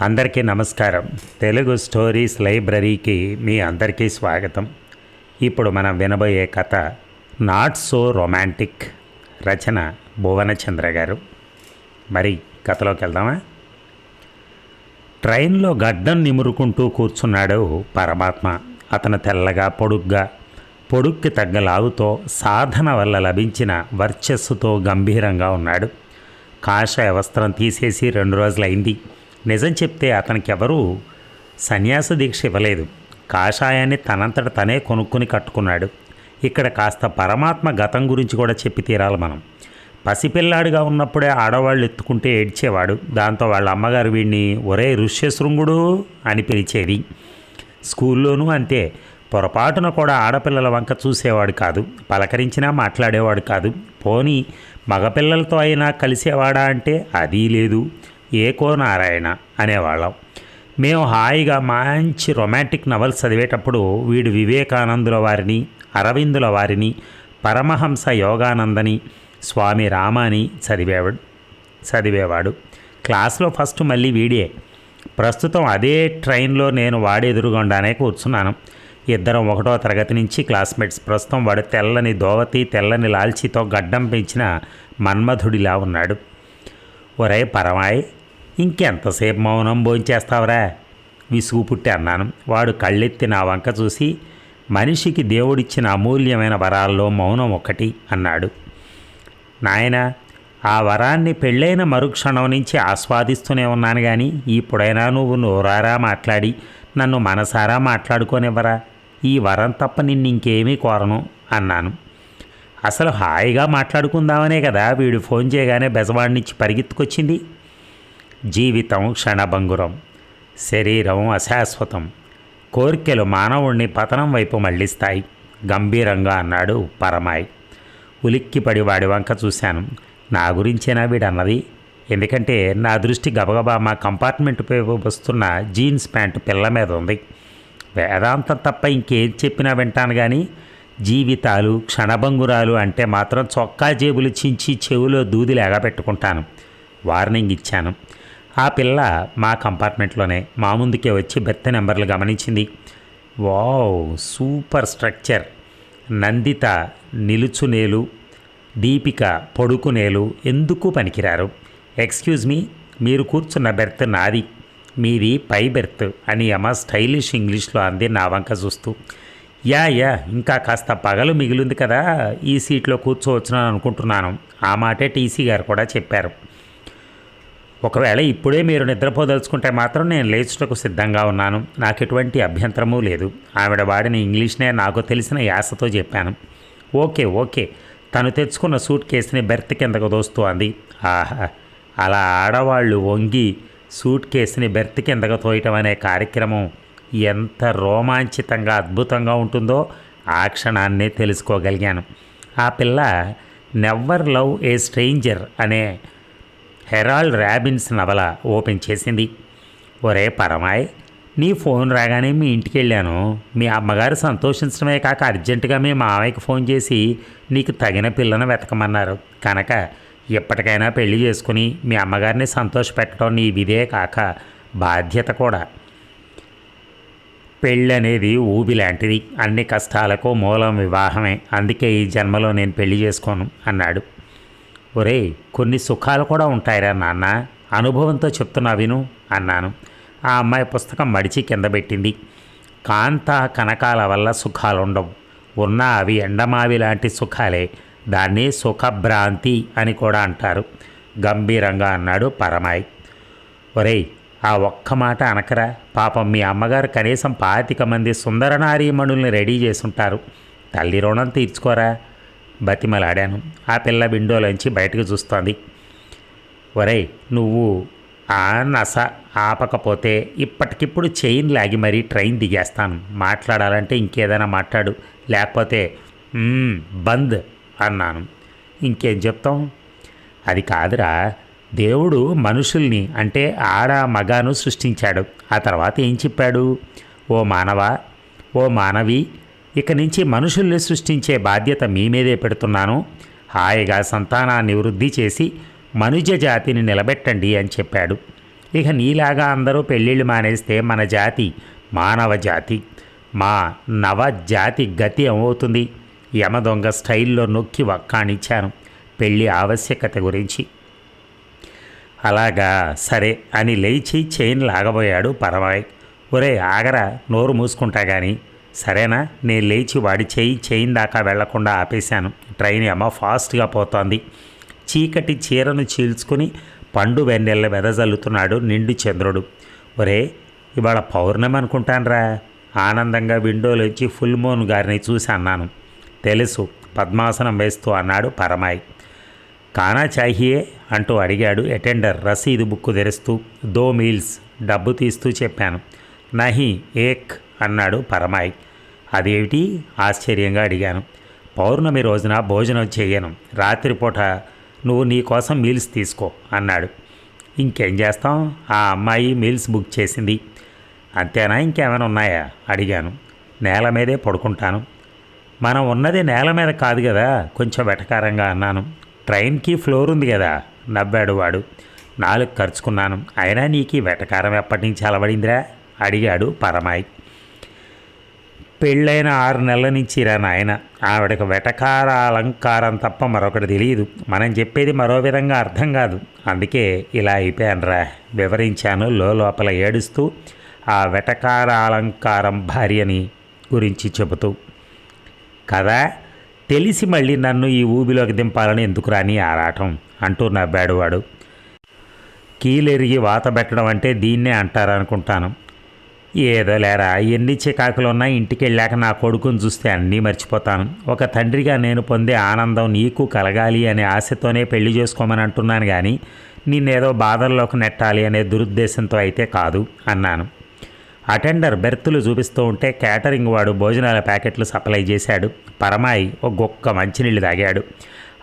అందరికీ నమస్కారం. తెలుగు స్టోరీస్ లైబ్రరీకి మీ అందరికీ స్వాగతం. ఇప్పుడు మనం వినబోయే కథ నాట్ సో రొమాంటిక్ రచన భువనచంద్ర గారు. మరి కథలోకి వెళ్దామా? ట్రైన్లో గడ్డం నిమురుకుంటూ కూర్చున్నాడు పరమాత్మ. అతను తెల్లగా పొడుగ్గా పొడుక్కి తగ్గ లావుతో సాధన వల్ల లభించిన వర్చస్సుతో గంభీరంగా ఉన్నాడు. కాషాయ వస్త్రం తీసేసి రెండు రోజులైంది. నిజం చెప్తే అతనికెవరూ సన్యాస దీక్ష ఇవ్వలేదు. కాషాయాన్ని తనంతట తనే కొనుక్కొని కట్టుకున్నాడు. ఇక్కడ కాస్త పరమాత్మ గతం గురించి కూడా చెప్పి తీరాలి మనం. పసిపిల్లాడిగా ఉన్నప్పుడే ఆడవాళ్ళు ఎత్తుకుంటే ఏడ్చేవాడు. దాంతో వాళ్ళ అమ్మగారు వీడిని ఒరే ఋష్యశృంగుడు అని పిలిచేది. స్కూల్లోనూ అంతే. పొరపాటున కూడా ఆడపిల్లల వంక చూసేవాడు కాదు. పలకరించినా మాట్లాడేవాడు కాదు. పోనీ మగపిల్లలతో అయినా కలిసేవాడా అంటే అదీ లేదు. ఏకో నారాయణ అనేవాళ్ళం. మేము హాయిగా మంచి రొమాంటిక్ నవల్స్ చదివేటప్పుడు వీడు వివేకానందుల వారిని అరవిందుల వారిని పరమహంస యోగానందని స్వామి రామాని చదివేవాడు చదివేవాడు. క్లాస్లో ఫస్ట్ మళ్ళీ వీడే. ప్రస్తుతం అదే ట్రైన్లో నేను వాడెదురుగుండానే కూర్చున్నాను. ఇద్దరం ఒకటో తరగతి నుంచి క్లాస్మేట్స్. ప్రస్తుతం వాడు తెల్లని దోవతి తెల్లని లాల్చీతో గడ్డం పెంచిన మన్మధుడిలా ఉన్నాడు. ఒరే పరమాయ్ ఇంకెంతసేపు మౌనం భోంచేస్తావురా? విసుగు పుట్టి అన్నాను. వాడు కళ్ళెత్తి నా వంక చూసి మనిషికి దేవుడిచ్చిన అమూల్యమైన వరాల్లో మౌనం ఒకటి అన్నాడు. నాయన ఆ వరాన్ని పెళ్ళైన మరుక్షణం నుంచి ఆస్వాదిస్తూనే ఉన్నాను కానీ ఇప్పుడైనా నువ్వు నోరారా మాట్లాడి నన్ను మనసారా మాట్లాడుకోనివ్వరా? ఈ వరం తప్ప నిన్ను ఇంకేమీ కోరను అన్నాను. అసలు హాయిగా మాట్లాడుకుందామనే కదా వీడు ఫోన్ చేయగానే బెజవాడినిచ్చి పరిగెత్తుకొచ్చింది? జీవితం క్షణభంగురం. శరీరం అశాశ్వతం. కోరికలు మానవుణ్ణి పతనం వైపు మళ్ళిస్తాయి. గంభీరంగా అన్నాడు పరమాయ్. ఉలిక్కిపడి వాడి వంక చూశాను. నా గురించేనా వీడన్నది? ఎందుకంటే నా దృష్టి గబగబా మా కంపార్ట్మెంట్పై వస్తున్న జీన్స్ ప్యాంటు పిల్ల మీద ఉంది. వేదాంతం తప్ప ఇంకేం చెప్పినా వింటాను కానీ జీవితాలు క్షణభంగురాలు అంటే మాత్రం చొక్కా జేబులు చించి చెవిలో దూదిలు పెట్టుకుంటాను. వార్నింగ్ ఇచ్చాను. ఆ పిల్ల మా కంపార్ట్మెంట్లోనే మా ముందుకే వచ్చి బెర్త్ నెంబర్లు గమనించింది. Wow super structure. నందిత నిలుచునేలు దీపిక పొడుకునేలు ఎందుకు పనికిరారు? ఎక్స్క్యూజ్ మీ మీరు కూర్చున్న బెర్త్ నాది. మీది పై బెర్త్ అని అమ్మ స్టైలిష్ ఇంగ్లీష్లో అంది నా వంక చూస్తూ. యా యా ఇంకా కాస్త పగలు మిగిలింది కదా ఈ సీట్లో కూర్చోవచ్చునని అనుకుంటున్నాను. ఆ మాటే టీసీ గారు కూడా చెప్పారు. ఒకవేళ ఇప్పుడే మీరు నిద్రపోదలుచుకుంటే మాత్రం నేను లేచుటకు సిద్ధంగా ఉన్నాను. నాకు ఎటువంటి అభ్యంతరమూ లేదు. ఆవిడ వాడిన ఇంగ్లీష్నే నాకు తెలిసిన యాసతో చెప్పాను. Okay okay. తను తెచ్చుకున్న సూట్ కేసుని బెర్త్ కిందకు దోస్తూ అంది. ఆహా! అలా ఆడవాళ్ళు వంగి సూట్ కేసుని బెర్త్ కిందకు తోయటం అనే కార్యక్రమం ఎంత రోమాంచితంగా అద్భుతంగా ఉంటుందో ఆ క్షణాన్నే తెలుసుకోగలిగాను. ఆ పిల్ల నెవ్వర్ లవ్ ఏ స్ట్రేంజర్ అనే హెరాల్డ్ ర్యాబిన్స్ నవల ఓపెన్ చేసింది. ఒరే పరమాయ్ నీ ఫోన్ రాగానే మీ ఇంటికి వెళ్ళాను. మీ అమ్మగారు సంతోషించడమే కాక అర్జెంటుగా మీ మామయ్యకి ఫోన్ చేసి నీకు తగిన పిల్లను వెతకమన్నారు. కనుక ఎప్పటికైనా పెళ్ళి చేసుకుని మీ అమ్మగారిని సంతోషపెట్టడం నీ విదే కాక బాధ్యత కూడా. పెళ్ళి అనేది ఊబి లాంటిది అన్ని కష్టాలకు మూలం వివాహమే. అందుకే ఈ జన్మలో నేను పెళ్ళి చేసుకోను అన్నాడు. ఒరే కొన్ని సుఖాలు కూడా ఉంటాయిరా నాన్న. అనుభవంతో చెప్తున్నా విను అన్నాను. ఆ అమ్మాయి పుస్తకం మడిచి కింద పెట్టింది. కాంత కనకాల వల్ల సుఖాలుండవు. ఉన్న అవి ఎండమావి లాంటి సుఖాలే. దాన్ని సుఖభ్రాంతి అని కూడా అంటారు. గంభీరంగా అన్నాడు పరమాయ్. ఒరేయ్ ఆ ఒక్క మాట అనకరా. పాపం మీ అమ్మగారు కనీసం పాతిక మంది సుందరనారీమణుల్ని రెడీ చేసుంటారు. తల్లి రుణం తీర్చుకోరా. బతిమలాడాను. ఆ పిల్ల విండోలోంచి బయటకు చూస్తోంది. ఒరేయ్ నువ్వు ఆ నస ఆపకపోతే ఇప్పటికిప్పుడు చైన్ లాగి మరీ ట్రైన్ దిగేస్తాను. మాట్లాడాలంటే ఇంకేదైనా మాట్లాడు. లేకపోతే బంద్ అన్నాను. ఇంకేం చెప్తాం? అది కాదురా. దేవుడు మనుషుల్ని అంటే ఆడ మగాను సృష్టించాడు. ఆ తర్వాత ఏం చెప్పాడు? ఓ మానవ? ఓ మానవి? ఇక నుంచి మనుషుల్ని సృష్టించే బాధ్యత మీ మీదే పెడుతున్నాను. హాయిగా సంతానాన్ని వృద్ధి చేసి మనుజ జాతిని నిలబెట్టండి అని చెప్పాడు. ఇక నీలాగా అందరూ పెళ్ళిళ్ళు మానేస్తే మన జాతి మానవ జాతి మా నవ జాతి గతి ఏమవుతుంది? యమదొంగ స్టైల్లో నొక్కి వక్కానిచ్చాను పెళ్ళి ఆవశ్యకత గురించి. అలాగా సరే అని లేచి చైన్ లాగబోయాడు పరమాయ్ ఒరే ఆగరా నోరు మూసుకుంటా కానీ సరేనా? నేను లేచి వాడి చేయి చైన్ దాకా వెళ్ళకుండా ఆపేశాను. ట్రైన్ ఏమో ఫాస్ట్గా పోతోంది. చీకటి చీరను చీల్చుకుని పండు వెన్నెళ్ళ వెదజల్లుతున్నాడు నిండు చంద్రుడు. ఒరే ఇవాళ పౌర్ణమి అనుకుంటానరా? ఆనందంగా విండోలోంచి ఫుల్ మోన్ గారిని చూసి అన్నాను. తెలుసు పద్మాసనం వేస్తూ అన్నాడు పరమాయ్. కానా చాహియే? అంటూ అడిగాడు అటెండర్ రసీదు బుక్కు తెరుస్తూ. దో మీల్స్ డబ్బు తీస్తూ చెప్పాను. నహి ఏక్ అన్నాడు పరమాయ్. అదేమిటి? ఆశ్చర్యంగా అడిగాను. పౌర్ణమి రోజున భోజనం చేయను. రాత్రిపూట నువ్వు నీ కోసం మీల్స్ తీసుకో అన్నాడు. ఇంకేం చేస్తాం? ఆ అమ్మాయి మీల్స్ బుక్ చేసింది. అంతేనా? ఇంకేమైనా ఉన్నాయా? అడిగాను. నేల మీదే పడుకుంటాను. మనం ఉన్నది నేల మీద కాదు కదా కొంచెం వెటకారంగా అన్నాను. ట్రైన్కి ఫ్లోర్ ఉంది కదా నవ్వాడు వాడు. నాలుగు ఖర్చుకున్నాను. అయినా నీకు వెటకారం ఎప్పటి నుంచి అలవడిందిరా? అడిగాడు పరమాయి. పెళ్ళైన ఆరు నెలల నుంచి రా నాయన. ఆవిడకు వెటకార అలంకారం తప్ప మరొకటి తెలియదు. మనం చెప్పేది మరో విధంగా అర్థం కాదు. అందుకే ఇలా అయిపోయానురా వివరించాను లోపల ఏడుస్తూ ఆ వెటకార అలంకారం భార్యని గురించి చెబుతూ. కదా తెలిసి మళ్ళీ నన్ను ఈ ఊబిలోకి దింపాలని ఎందుకు రాని ఆరాటం? అంటూ నవ్వాడు వాడు. కీలెరిగి వాత పెట్టడం అంటే దీన్నే అంటారనుకుంటాను. ఏదో లేరా ఎన్ని చికాకులున్నా ఇంటికి వెళ్ళాక నా కొడుకుని చూస్తే అన్నీ మర్చిపోతాను. ఒక తండ్రిగా నేను పొందే ఆనందం నీకు కలగాలి అనే ఆశతోనే పెళ్ళి చేసుకోమని అంటున్నాను కానీ నిన్నేదో బాధల్లోకి నెట్టాలి అనే దురుద్దేశంతో అయితే కాదు అన్నాను. అటెండర్ బెర్తులు చూపిస్తూ ఉంటే క్యాటరింగ్ వాడు భోజనాల ప్యాకెట్లు సప్లై చేశాడు. పరమాయి ఒక గొక్క మంచినీళ్ళు తాగాడు.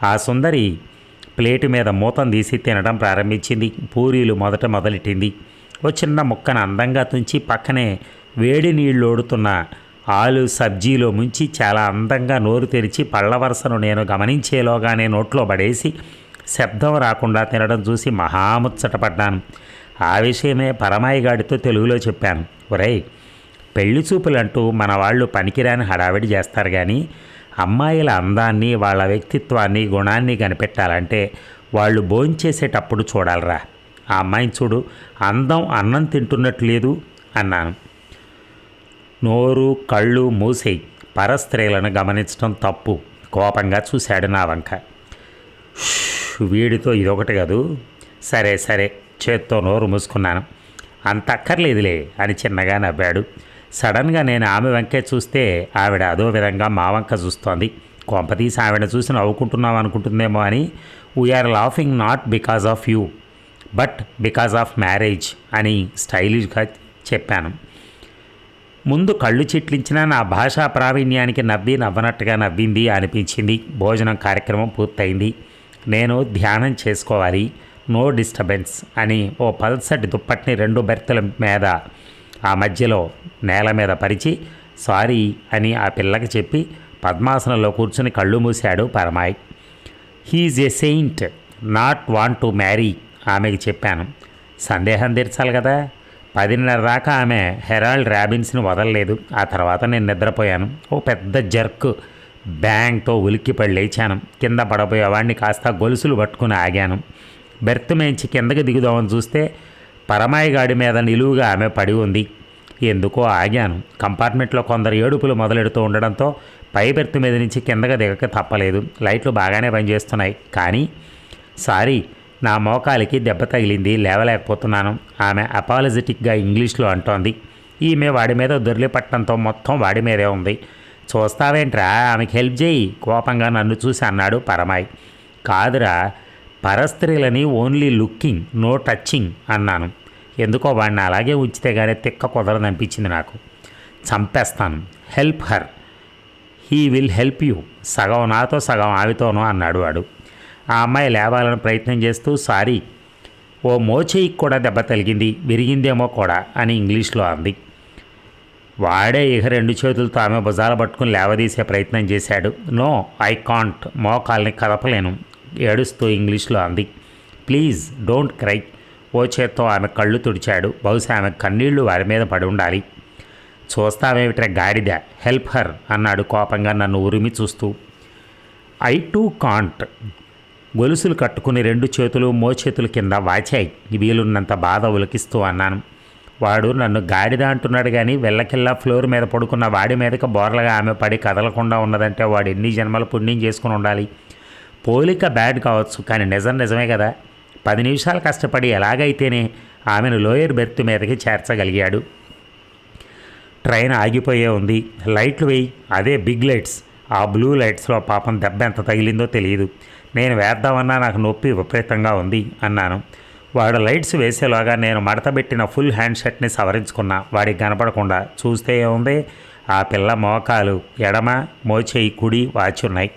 ఆ సుందరి ప్లేటు మీద మూతం తీసి తినడం ప్రారంభించింది. పూరీలు మొదట మొదలెట్టింది. ఓ చిన్న ముక్కను అందంగా తుంచి పక్కనే వేడి నీళ్ళు ఓడుతున్న ఆలు సబ్జీలో ముంచి చాలా అందంగా నోరు తెరిచి పళ్ళ వరసను నేను గమనించేలోగానే నోట్లో పడేసి శబ్దం రాకుండా తినడం చూసి మహాముచ్చటపడ్డాను ఆ విషయమే పరమాయి గాడితో తెలుగులో చెప్పాను. ఒరేయ్ పెళ్ళి చూపులంటూ మన వాళ్ళు పనికిరాని హడావిడి చేస్తారు కానీ అమ్మాయిల అందాన్ని వాళ్ళ వ్యక్తిత్వాన్ని గుణాన్ని కనిపెట్టాలంటే వాళ్ళు భోంచేసేటప్పుడు చూడాలరా. ఆ అమ్మాయిని చూడు అందం అన్నం తింటున్నట్టు లేదు అన్నాను. నోరు కళ్ళు మూసేయి పరస్త్రీలను గమనించడం తప్పు కోపంగా చూశాడు నా వంక. వీడితో ఇదొకటి కాదు. సరే సరే చేత్తో నోరు మూసుకున్నాను. అంత అక్కర్లేదులే అని చిన్నగా నవ్వాడు. సడన్గా నేను ఆమె వంకే చూస్తే ఆవిడ అదో విధంగా మా వంక చూస్తోంది. కొంపతీసి ఆవిడ చూసి నవ్వుకుంటున్నాం అనుకుంటుందేమో అని we're laughing not because of you but because of marriage అని స్టైలిష్గా చెప్పాను. ముందు కళ్ళు చిట్లించిన నా భాషా ప్రావీణ్యానికి నవ్వి నవ్వనట్టుగా నవ్వింది అనిపించింది. భోజనం కార్యక్రమం పూర్తయింది. నేను ధ్యానం చేసుకోవాలి. నో డిస్టర్బెన్స్ అని ఓ పల్సటి దుప్పటిని రెండు బెర్తల మీద ఆ మధ్యలో నేల మీద పరిచి సారీ అని ఆ పిల్లకి చెప్పి పద్మాసనంలో కూర్చుని కళ్ళు మూశాడు Paramai. He's a saint not want to marry. ఆమెకి చెప్పాను. సందేహం తీర్చాలి కదా. పదిన్నర దాకా ఆమె హెరాల్డ్ ర్యాబిన్స్ని వదలలేదు. ఆ తర్వాత నేను నిద్రపోయాను. ఓ పెద్ద జర్క్ బ్యాంగ్తో ఉలిక్కిపడి లేచాను. కింద పడబోయేవాడిని కాస్త గొలుసులు పట్టుకుని ఆగాను. బెర్త్ మేంచి కిందకి దిగుదామని చూస్తే పరమాయిగాడి మీద నిలువుగా ఆమె పడి ఉంది. ఎందుకో ఆగాను. కంపార్ట్మెంట్లో కొందరు ఏడుపులు మొదలెడుతూ ఉండడంతో పై బెర్త్ మీద నుంచి కిందగా దిగక తప్పలేదు. లైట్లు బాగానే పనిచేస్తున్నాయి. కానీ సారీ నా మోకాలికి దెబ్బ తగిలింది లేవలేకపోతున్నాను. ఆమె అపాలజెటిక్గా ఇంగ్లీష్లో అంటోంది. ఈమె వాడి మీద దొర్లిపట్టడంతో మొత్తం వాడి మీదే ఉంది. చూస్తావేంట్రా ఆమెకి హెల్ప్ చేయి కోపంగా నన్ను చూసి అన్నాడు పరమాయ్. కాదురా పరస్త్రీలని ఓన్లీ లుకింగ్ నో టచింగ్ అన్నాను. ఎందుకో వాడిని అలాగే ఉంచితే కానీ తిక్క కుదరదనిపించింది నాకు. చంపేస్తాను help her. He will help you సగం నాతో సగం ఆవితోనో అన్నాడు వాడు. ఆ అమ్మాయి లేవాలని ప్రయత్నం చేస్తూ సారీ ఓ మోచేయికి కూడా దెబ్బ తలిగింది విరిగిందేమో కూడా అని ఇంగ్లీష్లో అంది. వాడే ఇహ రెండు చేతులతో ఆమె భుజాలు పట్టుకుని లేవదీసే ప్రయత్నం చేశాడు. నో ఐ కాంట్ మోకాల్ని కదపలేను ఏడుస్తూ ఇంగ్లీష్లో అంది. ప్లీజ్ డోంట్ క్రై ఓ చేత్తో ఆమె కళ్ళు తుడిచాడు. బహుశా ఆమె కన్నీళ్ళు వారి మీద పడి ఉండాలి. చూస్తావేమిట్రా గాడిద హెల్ప్ హర్ అన్నాడు కోపంగా నన్ను ఉరిమి చూస్తూ. ఐ టూ కాంట్ గొలుసులు కట్టుకుని రెండు చేతులు మోచేతుల కింద వాచాయి. వీలున్నంత బాధ ఉలికిస్తూ అన్నాను. వాడు నన్ను గాడిద అంటున్నాడు కానీ వెళ్ళకిల్లా ఫ్లోర్ మీద పడుకున్న వాడి మీదకి బోర్లగా ఆమె పడి కదలకుండా ఉన్నదంటే వాడు ఎన్ని జన్మలు పుణ్యం చేసుకుని ఉండాలి. పోలిక బ్యాడ్ కావచ్చు కానీ నిజం నిజమే కదా. పది నిమిషాలు కష్టపడి ఎలాగైతేనే ఆమెను లోయర్ బెర్త్ మీదకి చేర్చగలిగాడు. ట్రైన్ ఆగిపోయే ఉంది. లైట్లు వేయి. అదే బిగ్ లైట్స్. ఆ బ్లూ లైట్స్లో పాపం దెబ్బ ఎంత తగిలిందో తెలియదు. నేను వేద్దామన్నా నాకు నొప్పి విపరీతంగా ఉంది అన్నాను. వాడు లైట్స్ వేసేలాగా నేను మడతబెట్టిన ఫుల్ హ్యాండ్ షర్ట్ని సవరించుకున్నా. వాడికి కనపడకుండా చూస్తే ఏముంది? ఆ పిల్ల మోకాలు ఎడమ మోచేయి కుడి వాచున్నాయి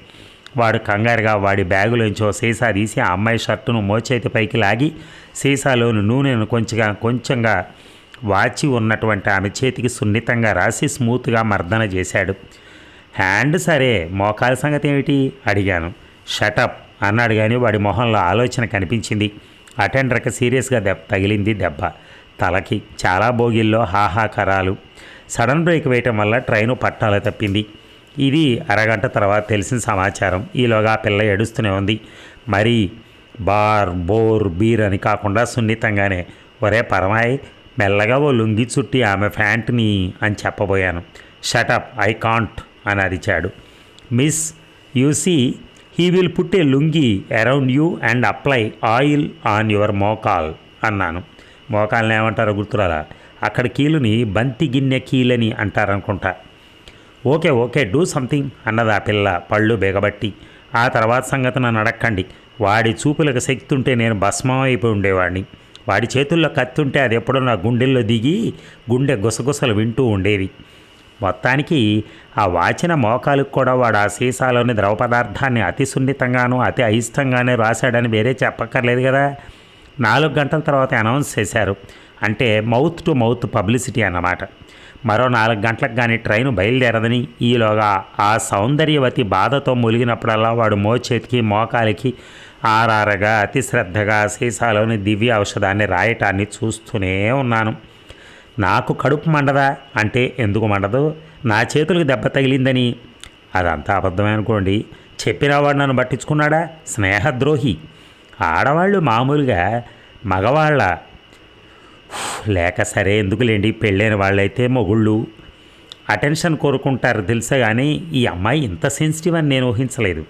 వాడు కంగారుగా వాడి బ్యాగులోంచో సీసా తీసి ఆ అమ్మాయి షర్టును మోచేతి పైకి లాగి సీసాలోని నూనెను కొంచెంగా కొంచెంగా వాచి ఉన్నటువంటి ఆమె చేతికి సున్నితంగా రాసి స్మూత్గా మర్దన చేశాడు. హ్యాండ్ సరే మోకాల సంగతి ఏమిటి? అడిగాను. షటప్. అన్నాడు కానీ వాడి మొహంలో ఆలోచన కనిపించింది. అటెండర్కి సీరియస్గా దెబ్బ తగిలింది దెబ్బ. తలకి చాలా బోగిల్లో హాహాకరాలు. సడన్ బ్రేక్ వేయటం వల్ల ట్రైను పట్టాలు తప్పింది. ఇది అరగంట తర్వాత తెలిసిన సమాచారం. ఈలోగా ఆ పిల్ల ఏడుస్తూనే ఉంది. మరి బార్ బోర్ బీర్ అని కాకుండా సున్నితంగానే. ఒరే పరమాయి మెల్లగా ఓ లుంగి చుట్టి ఆమె ఫ్యాంట్ని అని చెప్పబోయాను. షటప్ ఐ కాంట్ అని అరిచాడు. Miss you see he will put a lungi around you and apply oil on your మోకాల్ అన్నాను. మోకాల్ని ఏమంటారో గుర్తురాలా? అక్కడ కీలుని బంతి గిన్నె కీలని అంటారనుకుంటా. ఓకే ఓకే డూ సంథింగ్ అన్నది ఆ పిల్ల పళ్ళు బిగబట్టి. ఆ తర్వాత సంగతి నన్ను అడక్కండి. వాడి చూపులకు శక్తి ఉంటే నేను భస్మం అయిపోయి ఉండేవాడిని. వాడి చేతుల్లో కత్తి ఉంటే అది ఎప్పుడో నా గుండెల్లో దిగి గుండె గుసగుసలు వింటూ ఉండేది. మొత్తానికి ఆ వాచిన మోకాలకు కూడా వాడు ఆ సీసాలోని ద్రవ పదార్థాన్ని అతి సున్నితంగానూ అతి అయిష్టంగానే రాశాడని వేరే చెప్పక్కర్లేదు కదా. నాలుగు గంటల తర్వాత అనౌన్స్ చేశారు. అంటే మౌత్ టు మౌత్ పబ్లిసిటీ అన్నమాట. మరో నాలుగు గంటలకు కానీ ట్రైన్ బయలుదేరదని ఈలోగా ఆ సౌందర్యవతి బాధతో ములిగినప్పుడల్లా వాడు మోచేతికి మోకాలికి ఆరారగా అతి శ్రద్ధగా సీసాలోని దివ్య ఔషధాన్ని రాయటాన్ని చూస్తూనే ఉన్నాను. నాకు కడుపు మండదా? అంటే ఎందుకు మండదు? నా చేతులకు దెబ్బ తగిలిందని. అదంతా అబద్ధమే అనుకోండి. చెప్పినవాడు నన్ను పట్టించుకున్నాడా? స్నేహద్రోహి. ఆడవాళ్ళు మామూలుగా మగవాళ్ళ. లేక సరే ఎందుకులేండి? పెళ్ళైన వాళ్ళైతే మొగుళ్ళు. అటెన్షన్ కోరుకుంటారు తెలుసా కానీ ఈ అమ్మాయి ఇంత సెన్సిటివ్ అని నేను ఊహించలేదు.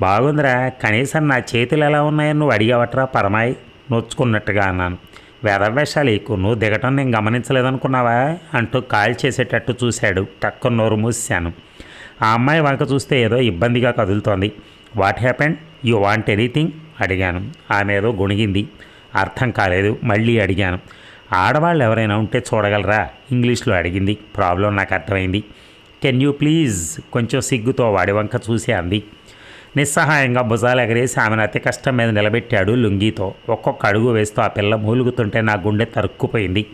బాగుందిరా కనీసం నా చేతులు ఎలా ఉన్నాయని నువ్వు అడిగావట్రా పరమాయి? నొచ్చుకున్నట్టుగా అన్నాను. వేదవేషాలు ఎక్కువ. నువ్వు దిగటం నేను గమనించలేదనుకున్నావా? అంటూ కాల్ చేసేటట్టు చూశాడు. టక్కు నోరు మూసాను ఆ అమ్మాయి వంక చూస్తే ఏదో ఇబ్బందిగా కదులుతోంది. What happened you want anything? అడిగాను. ఆమె ఏదో గుణిగింది. అర్థం కాలేదు. మళ్ళీ అడిగాను. ఆడవాళ్ళు ఎవరైనా ఉంటే చూడగలరా? ఇంగ్లీష్లో అడిగింది. ప్రాబ్లం నాకు అర్థమైంది. Can you please? కొంచెం సిగ్గుతో వాడి వంక చూసి అంది. నిస్సహాయంగా భుజాలు ఎగరేసి ఆమెను అతి కష్టం మీద నిలబెట్టాడు లుంగీతో. ఒక్కొక్క అడుగు వేస్తూ ఆ పిల్ల మూలుగుతుంటే నా గుండె తరుక్కుపోయింది.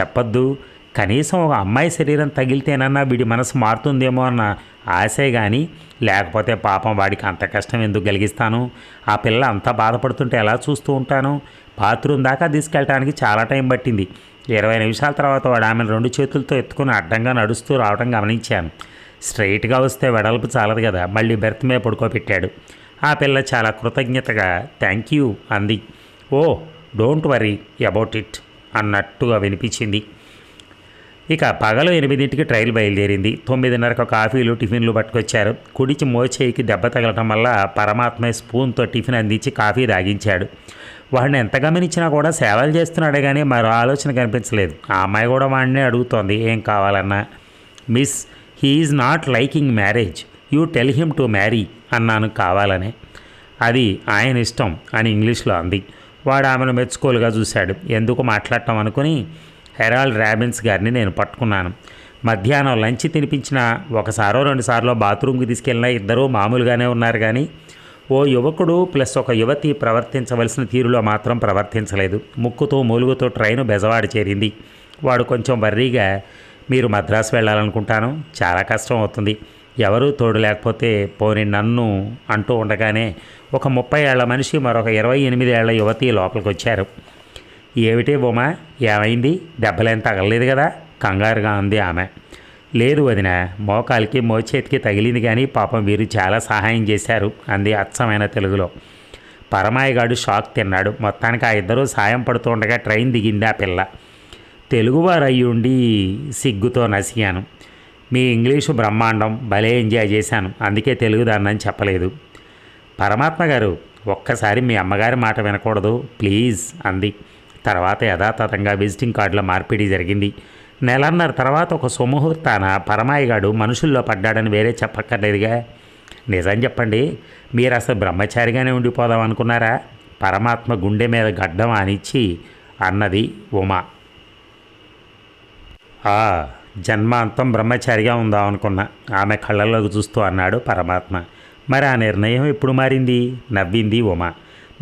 చెప్పొద్దు కనీసం ఒక అమ్మాయి శరీరం తగిలితేనన్నా వీడి మనసు మారుతుందేమో అన్న ఆశే కానీ లేకపోతే పాపం వాడికి అంత కష్టం ఎందుకు కలిగిస్తాను? ఆ పిల్ల అంత బాధపడుతుంటే ఎలా చూస్తూ ఉంటాను? బాత్రూమ్ దాకా తీసుకెళ్ళడానికి చాలా టైం పట్టింది. ఇరవై నిమిషాల తర్వాత వాడు ఆమెను రెండు చేతులతో ఎత్తుకుని అడ్డంగా నడుస్తూ రావడం గమనించాను. స్ట్రైట్గా వస్తే వెడల్పు చాలదు కదా. మళ్ళీ బెర్త్ మీద పడుకోబెట్టాడు. ఆ పిల్ల చాలా కృతజ్ఞతగా థ్యాంక్ యూ అంది. Oh don't worry about it అన్నట్టుగా వినిపించింది. ఇక పగలు ఎనిమిదింటికి ట్రైల్ బయలుదేరింది. తొమ్మిదిన్నరకు కాఫీలు టిఫిన్లు పట్టుకొచ్చారు. కుడిచి మోచేయికి దెబ్బ తగలటం వల్ల పరమాత్మ స్పూన్తో టిఫిన్ అందించి కాఫీ తాగించాడు. వాడిని ఎంత గమనించినా కూడా సేవలు చేస్తున్నాడే కానీ మరో ఆలోచన కనిపించలేదు. ఆ అమ్మాయి కూడా వాడిని అడుగుతోంది ఏం కావాలన్నా? Miss he is not liking marriage you tell him to marry అన్నాను కావాలనే. అది ఆయన ఇష్టం అని ఇంగ్లీష్లో అంది. వాడు ఆమెను మెచ్చుకోలుగా చూశాడు. ఎందుకు మాట్లాడటం అనుకుని హెరాల్డ్ ర్యాబిన్స్ గారిని నేను పట్టుకున్నాను. మధ్యాహ్నం లంచ్ తినిపించిన ఒకసారో రెండుసార్లు బాత్రూమ్కి తీసుకెళ్ళిన ఇద్దరూ మామూలుగానే ఉన్నారు కానీ ఓ యువకుడు ప్లస్ ఒక యువతి ప్రవర్తించవలసిన తీరులో మాత్రం ప్రవర్తించలేదు. ముక్కుతో మూలుగుతో ట్రైను బెజవాడ చేరింది. వాడు కొంచెం వర్రీగా మీరు మద్రాసు వెళ్ళాలనుకుంటాను. చాలా కష్టం అవుతుంది. ఎవరూ తోడు లేకపోతే పోని నన్ను అంటూ ఉండగానే ఒక ముప్పై ఏళ్ళ మనిషి మరొక ఇరవై ఎనిమిది ఏళ్ళ యువతి లోపలికి వచ్చారు. ఏమిటి బొమ్మా? ఏమైంది? దెబ్బలేం తగలలేదు కదా? కంగారుగా అంది ఆమె. లేదు వదిన మోకాలికి మోచేతికి తగిలింది కానీ పాపం వీరు చాలా సహాయం చేశారు అంది అచ్చమైన తెలుగులో. పరమాయిగాడు షాక్ తిన్నాడు. మొత్తానికి ఆ ఇద్దరూ సాయం పడుతుండగా ట్రైన్ దిగింది ఆ పిల్ల. తెలుగువారు అయ్యి ఉండి సిగ్గుతో నసిగాను. మీ ఇంగ్లీషు బ్రహ్మాండం భలే ఎంజాయ్ చేశాను. అందుకే తెలుగు దాన్నని చెప్పలేదు. పరమాత్మ గారు ఒక్కసారి మీ అమ్మగారి మాట వినకూడదు. ప్లీజ్ అంది. తర్వాత యథాతథంగా విజిటింగ్ కార్డుల మార్పిడి జరిగింది. నెలన్నర తర్వాత ఒక సుముహూర్తాన పరమాయిగాడు మనుషుల్లో పడ్డాడని వేరే చెప్పక్కర్లేదుగా. నిజం చెప్పండి మీరు అసలు బ్రహ్మచారిగానే ఉండిపోదాం అనుకున్నారా? పరమాత్మ గుండె మీద గడ్డం అనిచ్చి అన్నది ఉమా. ఆ జన్మాంతం బ్రహ్మచారిగా ఉందాం అనుకున్నా. ఆమె కళ్ళల్లోకి చూస్తూ అన్నాడు పరమాత్మ. మరి ఆ నిర్ణయం ఎప్పుడు మారింది? నవ్వింది ఉమా.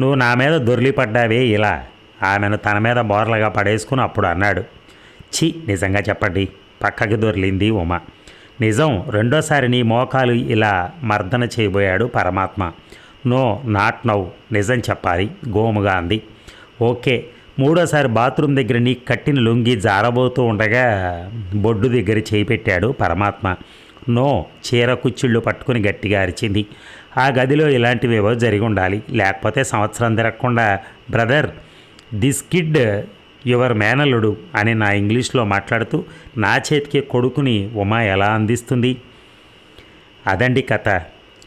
నువ్వు నా మీద దొర్లిపడ్డావే ఇలా. ఆమెను తన మీద బోర్లగా పడేసుకుని అప్పుడు అన్నాడు. చి నిజంగా చెప్పండి. పక్కకి దొర్లింది ఉమ. నిజం రెండోసారి నీ మోకాలు ఇలా మర్దన చేయబోయాడు పరమాత్మ. నో నాట్ నవ్ నిజం చెప్పాలి. గోముగా అంది. ఓకే మూడోసారి బాత్రూమ్ దగ్గర నీ కట్టిన లొంగి జారబోతూ ఉండగా బొడ్డు దగ్గర చేయి పెట్టాడు పరమాత్మ. నో చీర కుచ్చిళ్ళు పట్టుకుని గట్టిగా అరిచింది. ఆ గదిలో ఇలాంటివేవో జరిగి ఉండాలి. లేకపోతే సంవత్సరం తిరగకుండా బ్రదర్ దిస్ కిడ్ యువర్ మేనల్లుడు అని నా ఇంగ్లీష్లో మాట్లాడుతూ నా చేతికి కొడుకుని ఉమా ఎలా అందిస్తుంది? అదండి కథ.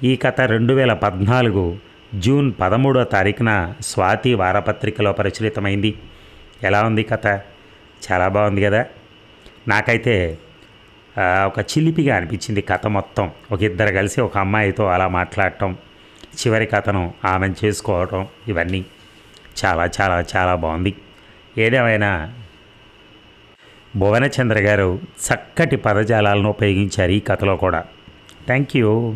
ఈ కథ రెండు వేల పద్నాలుగు జూన్ పదమూడో తారీఖున స్వాతి వారపత్రికలో ప్రచురితమైంది. ఎలా ఉంది కథ? చాలా బాగుంది కదా? నాకైతే ఒక చిలిపిగా అనిపించింది కథ మొత్తం. ఒక ఇద్దరు కలిసి ఒక అమ్మాయితో అలా మాట్లాడటం చివరి కథను ఆమెను చేసుకోవటం ఇవన్నీ. చాలా చాలా చాలా బాగుంది. ఏదేమైనా భువనచంద్ర గారు చక్కటి పదజాలాలను ఉపయోగించారు ఈ కథలో కూడా. Thank you.